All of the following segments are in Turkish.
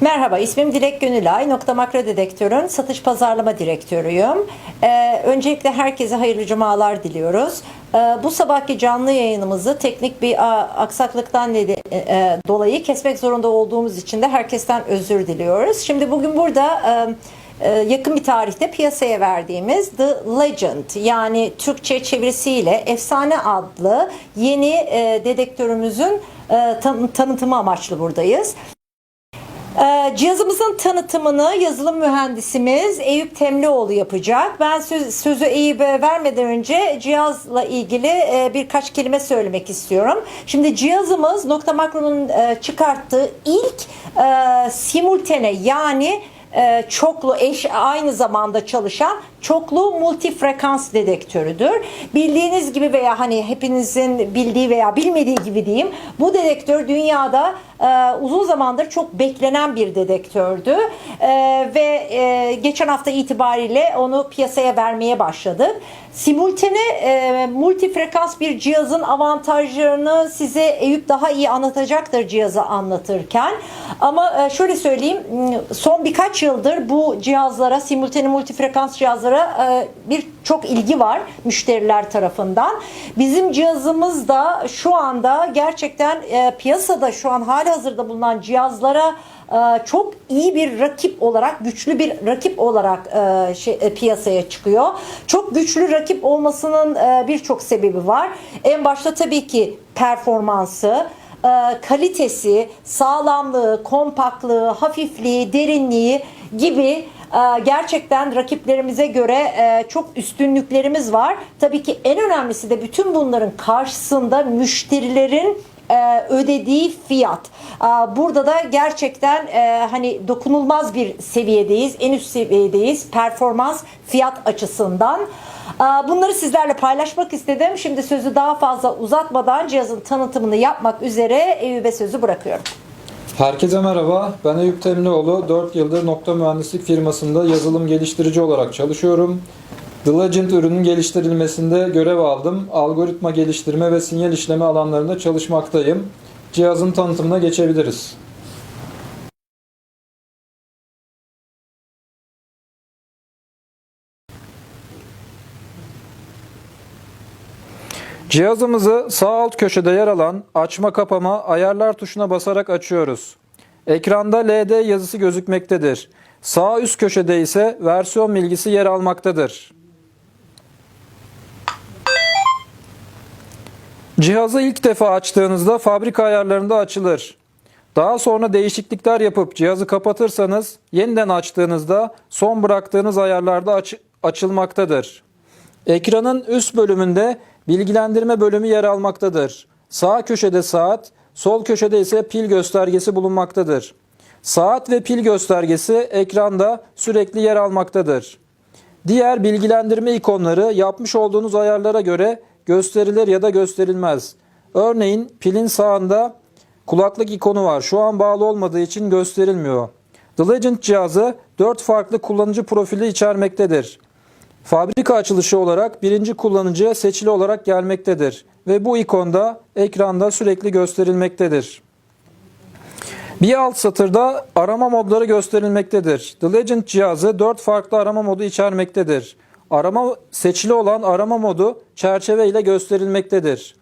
Merhaba, ismim Dilek Gönülay. Nokta Makro Dedektör'ün satış pazarlama direktörüyüm. Ee, öncelikle herkese hayırlı cumalar diliyoruz. Ee, bu sabahki canlı yayınımızı teknik bir a, aksaklıktan nede- e, dolayı kesmek zorunda olduğumuz için de herkesten özür diliyoruz. Şimdi bugün burada e, e, yakın bir tarihte piyasaya verdiğimiz The Legend yani Türkçe çevirisiyle Efsane adlı yeni e, dedektörümüzün e, tan- tanıtımı amaçlı buradayız. Ee, Cihazımızın tanıtımını yazılım mühendisimiz Eyüp Temlioğlu yapacak. Ben söz, sözü Eyüp'e vermeden önce cihazla ilgili e, birkaç kelime söylemek istiyorum. Şimdi cihazımız Nokta Makro'nun e, çıkarttığı ilk e, simultane yani çoklu eş aynı zamanda çalışan çoklu multifrekans dedektörüdür. Bildiğiniz gibi veya hani hepinizin bildiği veya bilmediği gibi diyeyim bu dedektör dünyada e, uzun zamandır çok beklenen bir dedektördü E, ve e, geçen hafta itibariyle onu piyasaya vermeye başladık. Simultane e, multifrekans bir cihazın avantajlarını size Eyüp daha iyi anlatacaktır cihazı anlatırken. Ama e, şöyle söyleyeyim son birkaç yıldır bu cihazlara simultane multifrekans cihazlara e, bir çok ilgi var müşteriler tarafından. Bizim cihazımız da şu anda gerçekten e, piyasada şu an hali hazırda bulunan cihazlara e, çok iyi bir rakip olarak, güçlü bir rakip olarak e, şey, e, piyasaya çıkıyor. Çok güçlü rakip olmasının birçok sebebi var. En başta tabii ki performansı, kalitesi, sağlamlığı, kompaktlığı, hafifliği, derinliği gibi gerçekten rakiplerimize göre e, çok üstünlüklerimiz var. Tabii ki en önemlisi de bütün bunların karşısında müşterilerin e, ödediği fiyat. E, Burada da gerçekten e, hani dokunulmaz bir seviyedeyiz, en üst seviyedeyiz performans fiyat açısından. E, Bunları sizlerle paylaşmak istedim. Şimdi sözü daha fazla uzatmadan cihazın tanıtımını yapmak üzere Eyüp'e sözü bırakıyorum. Herkese merhaba. Ben Eyüp Temlioğlu. 4 yıldır Nokta Mühendislik firmasında yazılım geliştirici olarak çalışıyorum. Legend ürünün geliştirilmesinde görev aldım. Algoritma geliştirme ve sinyal işleme alanlarında çalışmaktayım. Cihazın tanıtımına geçebiliriz. Cihazımızı sağ alt köşede yer alan açma kapama ayarlar tuşuna basarak açıyoruz. Ekranda LD yazısı gözükmektedir. Sağ üst köşede ise versiyon bilgisi yer almaktadır. Cihazı ilk defa açtığınızda fabrika ayarlarında açılır. Daha sonra değişiklikler yapıp cihazı kapatırsanız yeniden açtığınızda son bıraktığınız ayarlarda aç- açılmaktadır. Ekranın üst bölümünde bilgilendirme bölümü yer almaktadır. Sağ köşede saat, sol köşede ise pil göstergesi bulunmaktadır. Saat ve pil göstergesi ekranda sürekli yer almaktadır. Diğer bilgilendirme ikonları yapmış olduğunuz ayarlara göre gösterilir ya da gösterilmez. Örneğin pilin sağında kulaklık ikonu var. Şu an bağlı olmadığı için gösterilmiyor. The Legend cihazı 4 farklı kullanıcı profili içermektedir. Fabrika açılışı olarak birinci kullanıcıya seçili olarak gelmektedir ve bu ikonda ekranda sürekli gösterilmektedir. Bir alt satırda arama modları gösterilmektedir. The Legend cihazı 4 farklı arama modu içermektedir. Arama seçili olan arama modu çerçeve ile gösterilmektedir.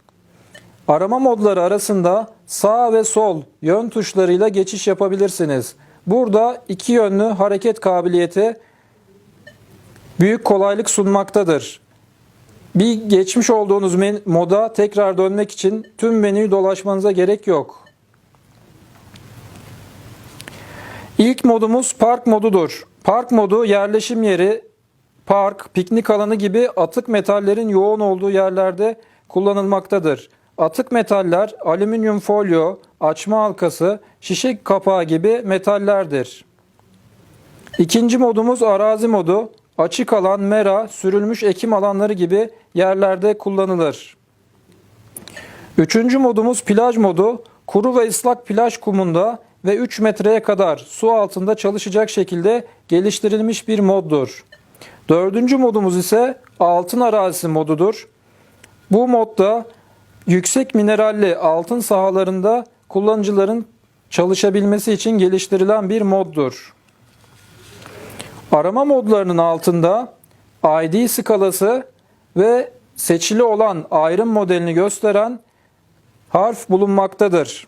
Arama modları arasında sağ ve sol yön tuşlarıyla geçiş yapabilirsiniz. Burada iki yönlü hareket kabiliyeti büyük kolaylık sunmaktadır. Bir geçmiş olduğunuz moda tekrar dönmek için tüm menüyü dolaşmanıza gerek yok. İlk modumuz park modudur. Park modu yerleşim yeri, park, piknik alanı gibi atık metallerin yoğun olduğu yerlerde kullanılmaktadır. Atık metaller alüminyum folyo, açma halkası, şişe kapağı gibi metallerdir. İkinci modumuz arazi modu. Açık alan, mera, sürülmüş ekim alanları gibi yerlerde kullanılır. Üçüncü modumuz plaj modu. Kuru ve ıslak plaj kumunda ve 3 metreye kadar su altında çalışacak şekilde geliştirilmiş bir moddur. Dördüncü modumuz ise altın arazisi modudur. Bu modda yüksek mineralli altın sahalarında kullanıcıların çalışabilmesi için geliştirilen bir moddur. Arama modlarının altında ID skalası ve seçili olan ayrım modelini gösteren harf bulunmaktadır.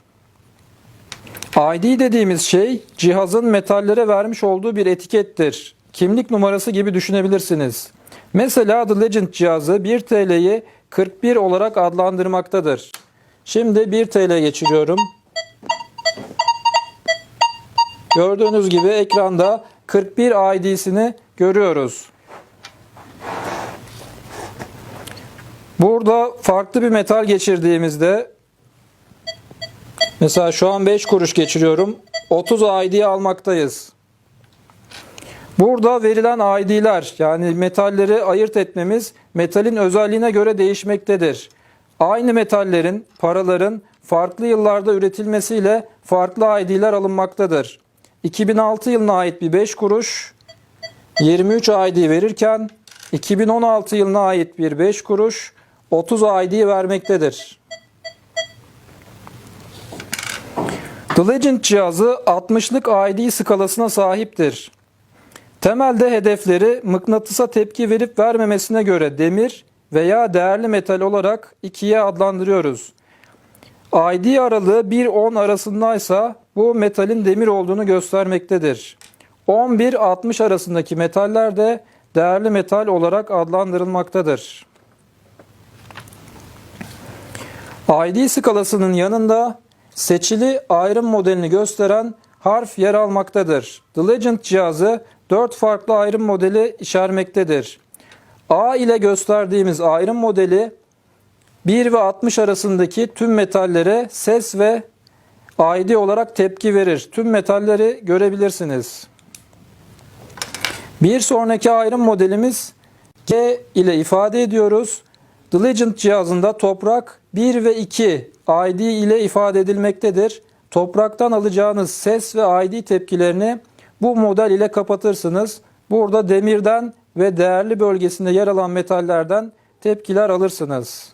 ID dediğimiz şey cihazın metallere vermiş olduğu bir etikettir. Kimlik numarası gibi düşünebilirsiniz. Mesela The Legend cihazı 1 TL'yi 41 olarak adlandırmaktadır. Şimdi 1 TL geçiriyorum. Gördüğünüz gibi ekranda 41 ID'sini görüyoruz. Burada farklı bir metal geçirdiğimizde mesela şu an 5 kuruş geçiriyorum. 30 ID almaktayız. Burada verilen ID'ler yani metalleri ayırt etmemiz metalin özelliğine göre değişmektedir. Aynı metallerin, paraların farklı yıllarda üretilmesiyle farklı ID'ler alınmaktadır. 2006 yılına ait bir 5 kuruş 23 ID verirken 2016 yılına ait bir 5 kuruş 30 ID vermektedir. The Legend cihazı 60'lık ID skalasına sahiptir. Temelde hedefleri mıknatısa tepki verip vermemesine göre demir veya değerli metal olarak ikiye adlandırıyoruz. ID aralığı 1-10 arasındaysa bu metalin demir olduğunu göstermektedir. 11-60 arasındaki metaller de değerli metal olarak adlandırılmaktadır. ID skalasının yanında seçili ayrım modelini gösteren harf yer almaktadır. The Legend cihazı 4 farklı ayrım modeli içermektedir. A ile gösterdiğimiz ayrım modeli 1 ve 60 arasındaki tüm metallere ses ve ID olarak tepki verir. Tüm metalleri görebilirsiniz. Bir sonraki ayrım modelimiz G ile ifade ediyoruz. Legend cihazında toprak 1 ve 2 ID ile ifade edilmektedir. Topraktan alacağınız ses ve ID tepkilerini bu model ile kapatırsınız. Burada demirden ve değerli bölgesinde yer alan metallerden tepkiler alırsınız.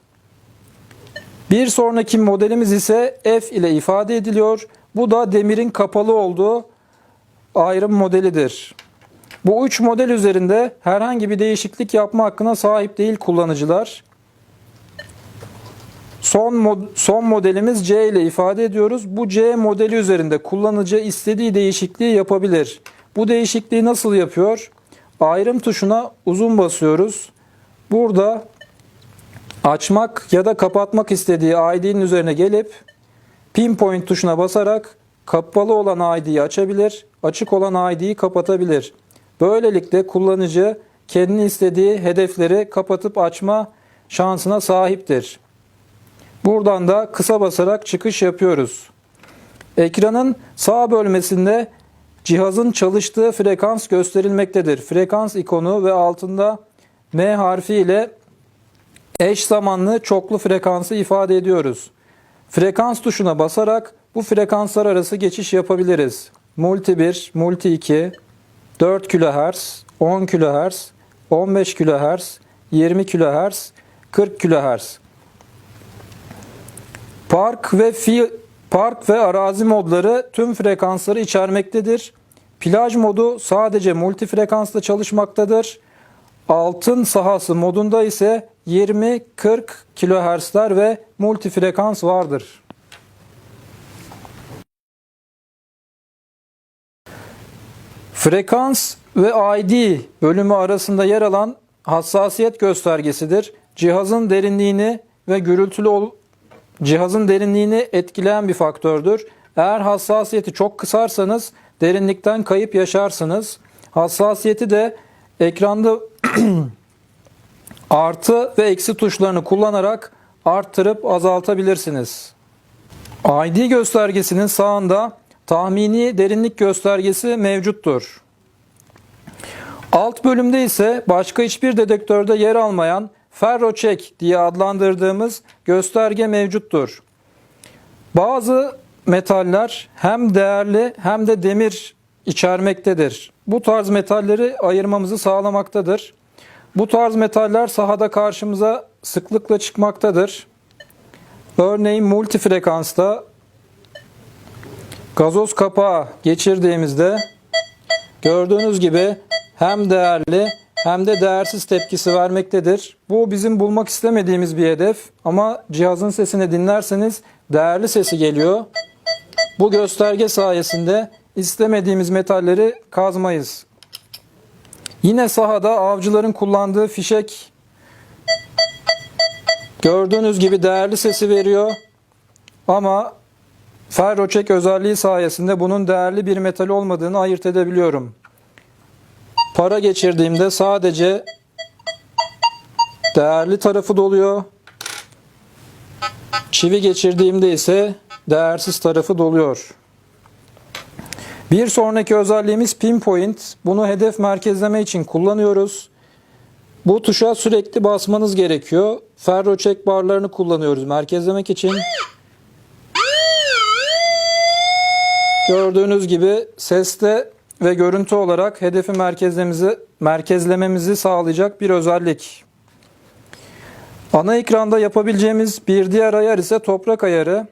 Bir sonraki modelimiz ise F ile ifade ediliyor. Bu da demirin kapalı olduğu ayrım modelidir. Bu üç model üzerinde herhangi bir değişiklik yapma hakkına sahip değil kullanıcılar. Son, mod, son modelimiz C ile ifade ediyoruz. Bu C modeli üzerinde kullanıcı istediği değişikliği yapabilir. Bu değişikliği nasıl yapıyor? Ayrım tuşuna uzun basıyoruz. Burada açmak ya da kapatmak istediği ID'nin üzerine gelip pinpoint tuşuna basarak kapalı olan ID'yi açabilir, açık olan ID'yi kapatabilir. Böylelikle kullanıcı kendi istediği hedefleri kapatıp açma şansına sahiptir. Buradan da kısa basarak çıkış yapıyoruz. Ekranın sağ bölmesinde cihazın çalıştığı frekans gösterilmektedir. Frekans ikonu ve altında M harfi ile eş zamanlı çoklu frekansı ifade ediyoruz. Frekans tuşuna basarak bu frekanslar arası geçiş yapabiliriz. Multi 1, Multi 2, 4 kHz, 10 kHz, 15 kHz, 20 kHz, 40 kHz. Park ve fi, park ve arazi modları tüm frekansları içermektedir. Plaj modu sadece multi frekansla çalışmaktadır. Altın sahası modunda ise 20-40 kHz'ler ve multi frekans vardır. Frekans ve ID bölümü arasında yer alan hassasiyet göstergesidir. Cihazın derinliğini ve gürültülü ol cihazın derinliğini etkileyen bir faktördür. Eğer hassasiyeti çok kısarsanız derinlikten kayıp yaşarsınız. Hassasiyeti de ekranda artı ve eksi tuşlarını kullanarak arttırıp azaltabilirsiniz. ID göstergesinin sağında tahmini derinlik göstergesi mevcuttur. Alt bölümde ise başka hiçbir dedektörde yer almayan ferrocheck diye adlandırdığımız gösterge mevcuttur. Bazı metaller hem değerli hem de demir içermektedir. Bu tarz metalleri ayırmamızı sağlamaktadır. Bu tarz metaller sahada karşımıza sıklıkla çıkmaktadır. Örneğin multi frekansta gazoz kapağı geçirdiğimizde gördüğünüz gibi hem değerli hem de değersiz tepkisi vermektedir. Bu bizim bulmak istemediğimiz bir hedef ama cihazın sesini dinlerseniz değerli sesi geliyor. Bu gösterge sayesinde istemediğimiz metalleri kazmayız. Yine sahada avcıların kullandığı fişek gördüğünüz gibi değerli sesi veriyor. Ama ferroçek özelliği sayesinde bunun değerli bir metal olmadığını ayırt edebiliyorum. Para geçirdiğimde sadece değerli tarafı doluyor. Çivi geçirdiğimde ise değersiz tarafı doluyor. Bir sonraki özelliğimiz pinpoint. Bunu hedef merkezleme için kullanıyoruz. Bu tuşa sürekli basmanız gerekiyor. Ferro çek barlarını kullanıyoruz merkezlemek için. Gördüğünüz gibi seste ve görüntü olarak hedefi merkezlememizi, merkezlememizi sağlayacak bir özellik. Ana ekranda yapabileceğimiz bir diğer ayar ise toprak ayarı.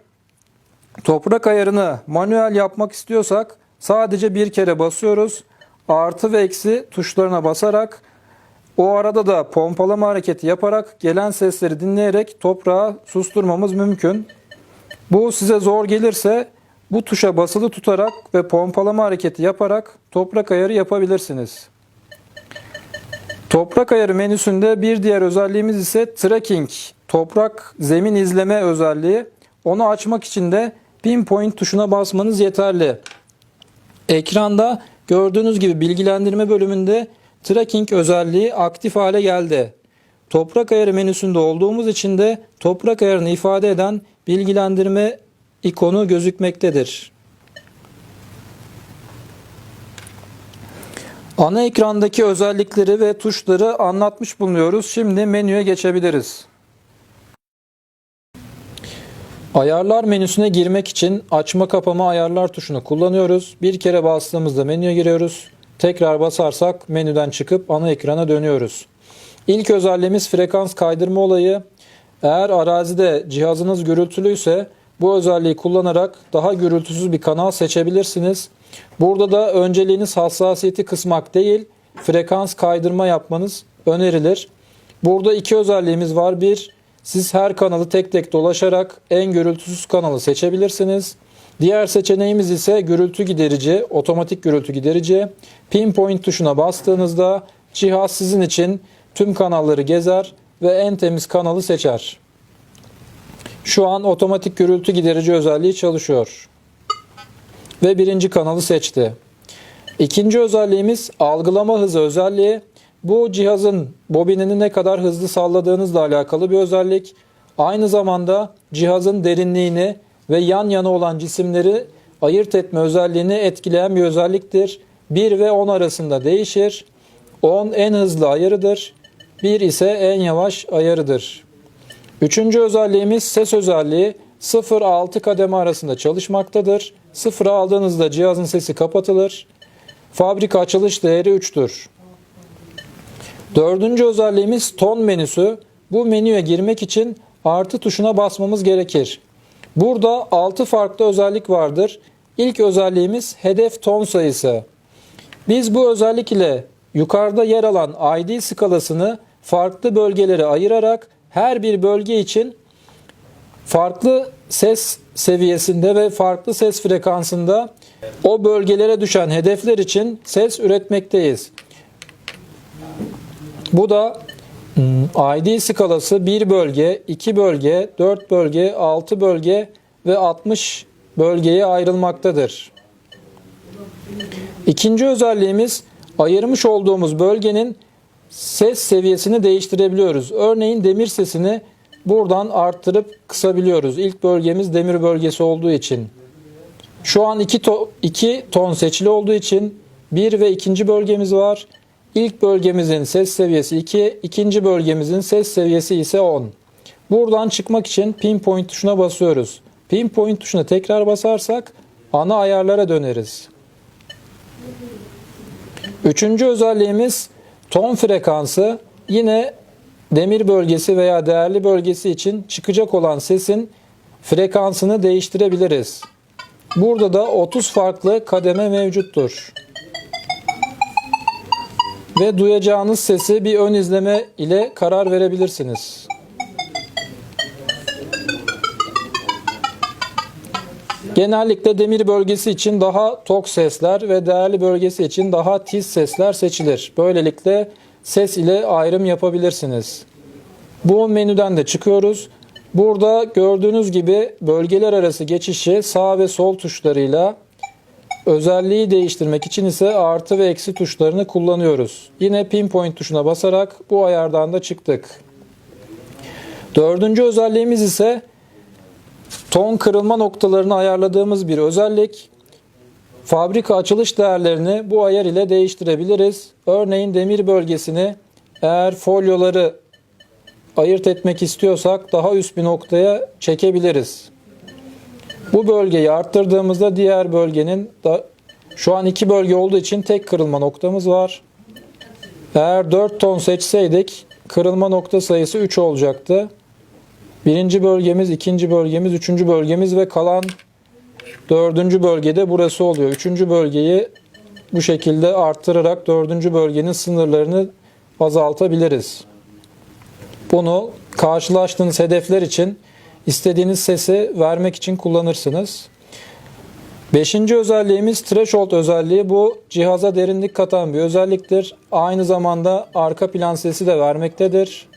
Toprak ayarını manuel yapmak istiyorsak sadece bir kere basıyoruz. Artı ve eksi tuşlarına basarak o arada da pompalama hareketi yaparak gelen sesleri dinleyerek toprağı susturmamız mümkün. Bu size zor gelirse bu tuşa basılı tutarak ve pompalama hareketi yaparak toprak ayarı yapabilirsiniz. Toprak ayarı menüsünde bir diğer özelliğimiz ise tracking, toprak zemin izleme özelliği. Onu açmak için de pinpoint tuşuna basmanız yeterli. Ekranda gördüğünüz gibi bilgilendirme bölümünde tracking özelliği aktif hale geldi. Toprak ayarı menüsünde olduğumuz için de toprak ayarını ifade eden bilgilendirme ikonu gözükmektedir. Ana ekrandaki özellikleri ve tuşları anlatmış bulunuyoruz. Şimdi menüye geçebiliriz. Ayarlar menüsüne girmek için açma kapama ayarlar tuşunu kullanıyoruz. Bir kere bastığımızda menüye giriyoruz. Tekrar basarsak menüden çıkıp ana ekrana dönüyoruz. İlk özelliğimiz frekans kaydırma olayı. Eğer arazide cihazınız gürültülüyse bu özelliği kullanarak daha gürültüsüz bir kanal seçebilirsiniz. Burada da önceliğiniz hassasiyeti kısmak değil, frekans kaydırma yapmanız önerilir. Burada iki özelliğimiz var. Bir, siz her kanalı tek tek dolaşarak en gürültüsüz kanalı seçebilirsiniz. Diğer seçeneğimiz ise gürültü giderici, otomatik gürültü giderici. Pinpoint tuşuna bastığınızda cihaz sizin için tüm kanalları gezer ve en temiz kanalı seçer. Şu an otomatik gürültü giderici özelliği çalışıyor. Ve birinci kanalı seçti. İkinci özelliğimiz algılama hızı özelliği. Bu cihazın bobinini ne kadar hızlı salladığınızla alakalı bir özellik. Aynı zamanda cihazın derinliğini ve yan yana olan cisimleri ayırt etme özelliğini etkileyen bir özelliktir. 1 ve 10 arasında değişir. 10 en hızlı ayarıdır. 1 ise en yavaş ayarıdır. Üçüncü özelliğimiz ses özelliği 0-6 kademe arasında çalışmaktadır. 0'a aldığınızda cihazın sesi kapatılır. Fabrika açılış değeri 3'tür. Dördüncü özelliğimiz ton menüsü. Bu menüye girmek için artı tuşuna basmamız gerekir. Burada 6 farklı özellik vardır. İlk özelliğimiz hedef ton sayısı. Biz bu özellik ile yukarıda yer alan ID skalasını farklı bölgelere ayırarak her bir bölge için farklı ses seviyesinde ve farklı ses frekansında o bölgelere düşen hedefler için ses üretmekteyiz. Bu da hmm, ID skalası 1 bölge, 2 bölge, 4 bölge, 6 bölge ve 60 bölgeye ayrılmaktadır. İkinci özelliğimiz ayırmış olduğumuz bölgenin ses seviyesini değiştirebiliyoruz. Örneğin demir sesini buradan arttırıp kısabiliyoruz. İlk bölgemiz demir bölgesi olduğu için. Şu an 2 to, ton seçili olduğu için 1 ve ikinci bölgemiz var. İlk bölgemizin ses seviyesi 2, ikinci bölgemizin ses seviyesi ise 10. Buradan çıkmak için pinpoint tuşuna basıyoruz. Pinpoint tuşuna tekrar basarsak ana ayarlara döneriz. Üçüncü özelliğimiz ton frekansı. Yine demir bölgesi veya değerli bölgesi için çıkacak olan sesin frekansını değiştirebiliriz. Burada da 30 farklı kademe mevcuttur. Ve duyacağınız sesi bir ön izleme ile karar verebilirsiniz. Genellikle demir bölgesi için daha tok sesler ve değerli bölgesi için daha tiz sesler seçilir. Böylelikle ses ile ayrım yapabilirsiniz. Bu menüden de çıkıyoruz. Burada gördüğünüz gibi bölgeler arası geçişi sağ ve sol tuşlarıyla özelliği değiştirmek için ise artı ve eksi tuşlarını kullanıyoruz. Yine pinpoint tuşuna basarak bu ayardan da çıktık. Dördüncü özelliğimiz ise ton kırılma noktalarını ayarladığımız bir özellik. Fabrika açılış değerlerini bu ayar ile değiştirebiliriz. Örneğin demir bölgesini eğer folyoları ayırt etmek istiyorsak daha üst bir noktaya çekebiliriz. Bu bölgeyi arttırdığımızda diğer bölgenin da şu an iki bölge olduğu için tek kırılma noktamız var. Eğer 4 ton seçseydik kırılma nokta sayısı 3 olacaktı. Birinci bölgemiz, ikinci bölgemiz, üçüncü bölgemiz ve kalan dördüncü bölgede burası oluyor. Üçüncü bölgeyi bu şekilde arttırarak dördüncü bölgenin sınırlarını azaltabiliriz. Bunu karşılaştığınız hedefler için istediğiniz sesi vermek için kullanırsınız. Beşinci özelliğimiz threshold özelliği. Bu cihaza derinlik katan bir özelliktir. Aynı zamanda arka plan sesi de vermektedir.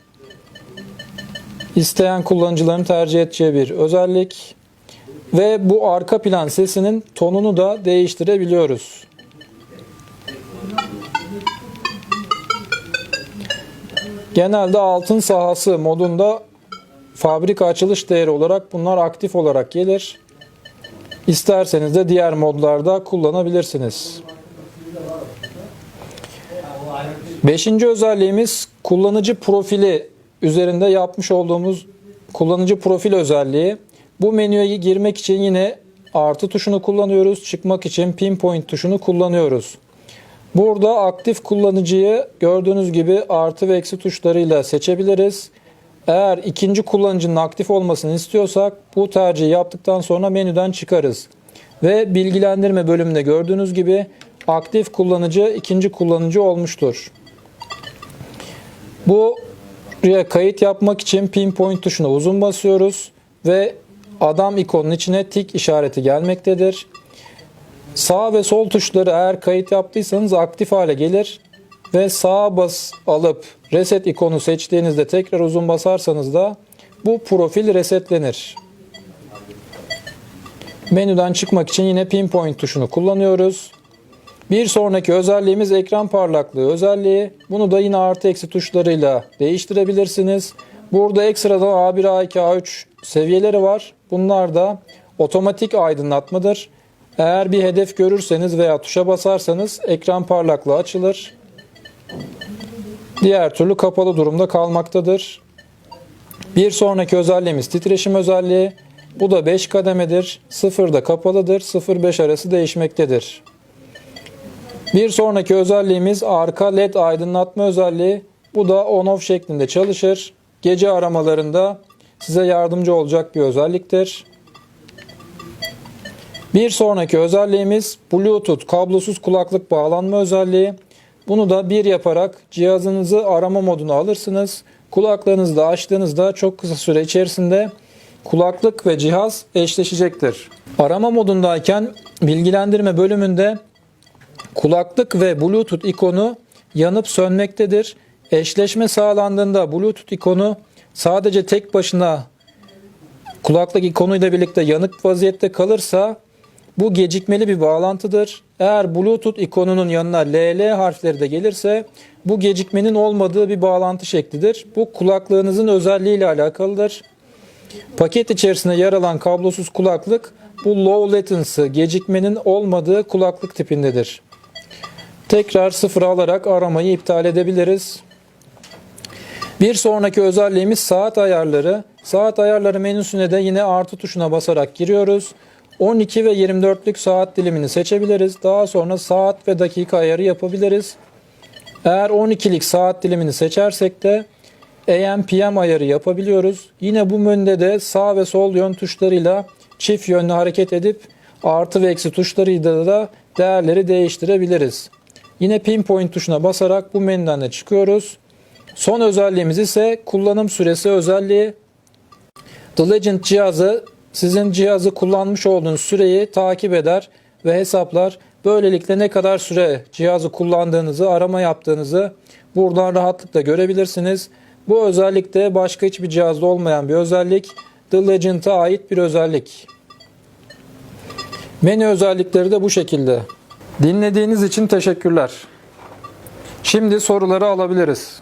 İsteyen kullanıcıların tercih edeceği bir özellik. Ve bu arka plan sesinin tonunu da değiştirebiliyoruz. Genelde altın sahası modunda fabrika açılış değeri olarak bunlar aktif olarak gelir. İsterseniz de diğer modlarda kullanabilirsiniz. Beşinci özelliğimiz kullanıcı profili üzerinde yapmış olduğumuz kullanıcı profil özelliği. Bu menüye girmek için yine artı tuşunu kullanıyoruz. Çıkmak için pinpoint tuşunu kullanıyoruz. Burada aktif kullanıcıyı gördüğünüz gibi artı ve eksi tuşlarıyla seçebiliriz. Eğer ikinci kullanıcının aktif olmasını istiyorsak bu tercihi yaptıktan sonra menüden çıkarız. Ve bilgilendirme bölümünde gördüğünüz gibi aktif kullanıcı ikinci kullanıcı olmuştur. Bu kayıt yapmak için pinpoint tuşuna uzun basıyoruz ve adam ikonunun içine tik işareti gelmektedir. Sağ ve sol tuşları eğer kayıt yaptıysanız aktif hale gelir ve sağa bas alıp reset ikonu seçtiğinizde tekrar uzun basarsanız da bu profil resetlenir. Menüden çıkmak için yine pinpoint tuşunu kullanıyoruz. Bir sonraki özelliğimiz ekran parlaklığı özelliği. Bunu da yine artı eksi tuşlarıyla değiştirebilirsiniz. Burada ekstradan A1, A2, A3 seviyeleri var. Bunlar da otomatik aydınlatmadır. Eğer bir hedef görürseniz veya tuşa basarsanız ekran parlaklığı açılır. Diğer türlü kapalı durumda kalmaktadır. Bir sonraki özelliğimiz titreşim özelliği. Bu da 5 kademedir. 0 da kapalıdır. 0-5 arası değişmektedir. Bir sonraki özelliğimiz arka led aydınlatma özelliği. Bu da on-off şeklinde çalışır. Gece aramalarında size yardımcı olacak bir özelliktir. Bir sonraki özelliğimiz Bluetooth kablosuz kulaklık bağlanma özelliği. Bunu da bir yaparak cihazınızı arama moduna alırsınız. Kulaklarınızı da açtığınızda çok kısa süre içerisinde kulaklık ve cihaz eşleşecektir. Arama modundayken bilgilendirme bölümünde kulaklık ve Bluetooth ikonu yanıp sönmektedir. Eşleşme sağlandığında Bluetooth ikonu sadece tek başına kulaklık ikonuyla birlikte yanık vaziyette kalırsa bu gecikmeli bir bağlantıdır. Eğer Bluetooth ikonunun yanına LL harfleri de gelirse bu gecikmenin olmadığı bir bağlantı şeklidir. Bu kulaklığınızın özelliği ile alakalıdır. Paket içerisinde yer alan kablosuz kulaklık bu low latency gecikmenin olmadığı kulaklık tipindedir. Tekrar sıfıra alarak aramayı iptal edebiliriz. Bir sonraki özelliğimiz saat ayarları. Saat ayarları menüsüne de yine artı tuşuna basarak giriyoruz. 12 ve 24'lük saat dilimini seçebiliriz. Daha sonra saat ve dakika ayarı yapabiliriz. Eğer 12'lik saat dilimini seçersek de AM PM ayarı yapabiliyoruz. Yine bu menüde de sağ ve sol yön tuşlarıyla çift yönlü hareket edip artı ve eksi tuşlarıyla da değerleri değiştirebiliriz. Yine pinpoint tuşuna basarak bu menüden de çıkıyoruz. Son özelliğimiz ise kullanım süresi özelliği. The Legend cihazı sizin cihazı kullanmış olduğunuz süreyi takip eder ve hesaplar. Böylelikle ne kadar süre cihazı kullandığınızı, arama yaptığınızı buradan rahatlıkla görebilirsiniz. Bu özellik de başka hiçbir cihazda olmayan bir özellik. The Legend'a ait bir özellik. Menü özellikleri de bu şekilde. Dinlediğiniz için teşekkürler. Şimdi soruları alabiliriz.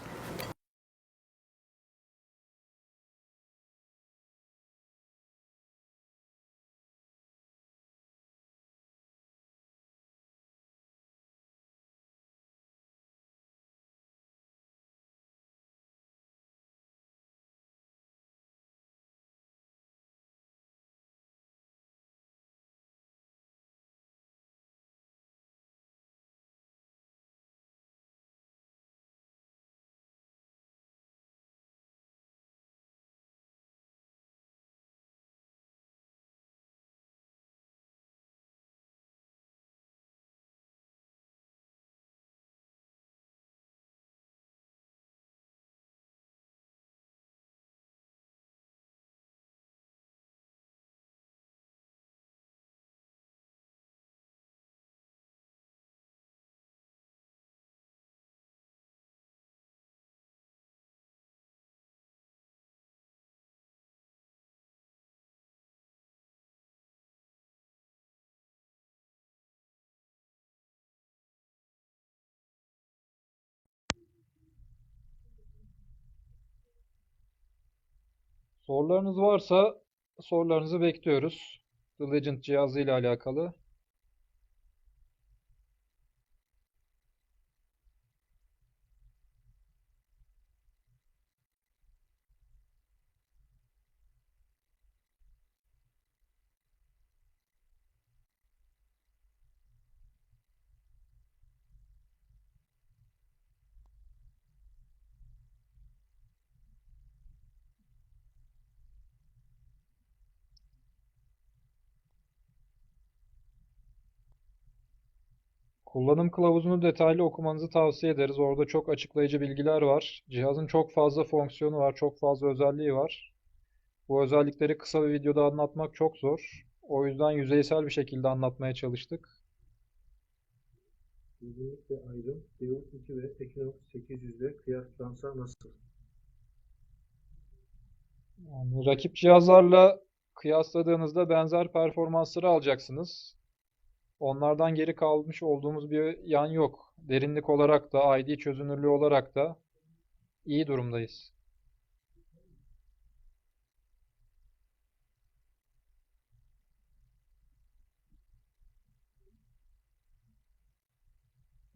Sorularınız varsa sorularınızı bekliyoruz. The Legend cihazı ile alakalı. Kullanım kılavuzunu detaylı okumanızı tavsiye ederiz. Orada çok açıklayıcı bilgiler var. Cihazın çok fazla fonksiyonu var, çok fazla özelliği var. Bu özellikleri kısa bir videoda anlatmak çok zor. O yüzden yüzeysel bir şekilde anlatmaya çalıştık. Bilginlik ve ayrım, Deus 2 ve Equinox 800 ile kıyaslansa nasıl? Yani rakip cihazlarla kıyasladığınızda benzer performansları alacaksınız. Onlardan geri kalmış olduğumuz bir yan yok. Derinlik olarak da, ID çözünürlüğü olarak da iyi durumdayız.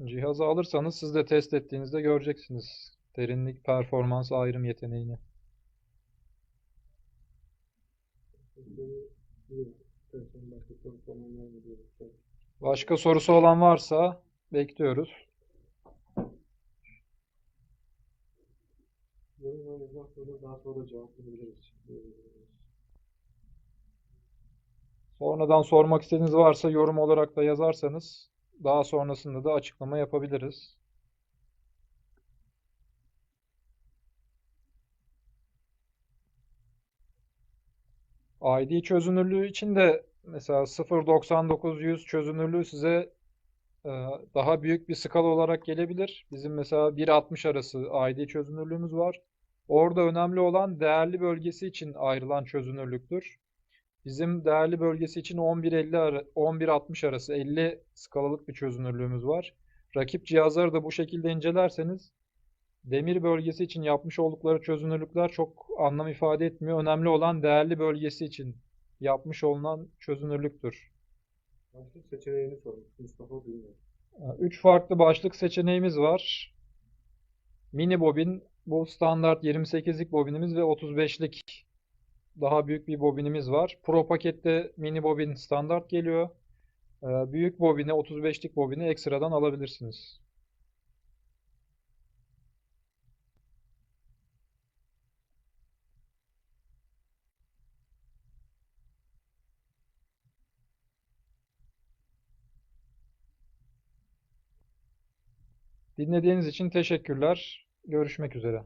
Cihazı alırsanız siz de test ettiğinizde göreceksiniz. Derinlik, performans, ayrım yeteneğini. Başka soru ediyoruz. Başka sorusu olan varsa bekliyoruz. Yorumlarınızdan sonra daha sonra cevap verebiliriz. Sonradan sormak istediğiniz varsa yorum olarak da yazarsanız daha sonrasında da açıklama yapabiliriz. ID çözünürlüğü için de mesela 0.99-100 çözünürlüğü size e, daha büyük bir skala olarak gelebilir. Bizim mesela 1.60 arası ID çözünürlüğümüz var. Orada önemli olan değerli bölgesi için ayrılan çözünürlüktür. Bizim değerli bölgesi için 11.50 ara, 11.60 arası 50 skalalık bir çözünürlüğümüz var. Rakip cihazları da bu şekilde incelerseniz demir bölgesi için yapmış oldukları çözünürlükler çok anlam ifade etmiyor. Önemli olan değerli bölgesi için yapmış olunan çözünürlüktür. Başlık seçeneğini sormuş Mustafa. Üç farklı başlık seçeneğimiz var. Mini bobin, bu standart 28'lik bobinimiz ve 35'lik daha büyük bir bobinimiz var. Pro pakette mini bobin standart geliyor. Ee, Büyük bobini, 35'lik bobini ekstradan alabilirsiniz. Dinlediğiniz için teşekkürler. Görüşmek üzere.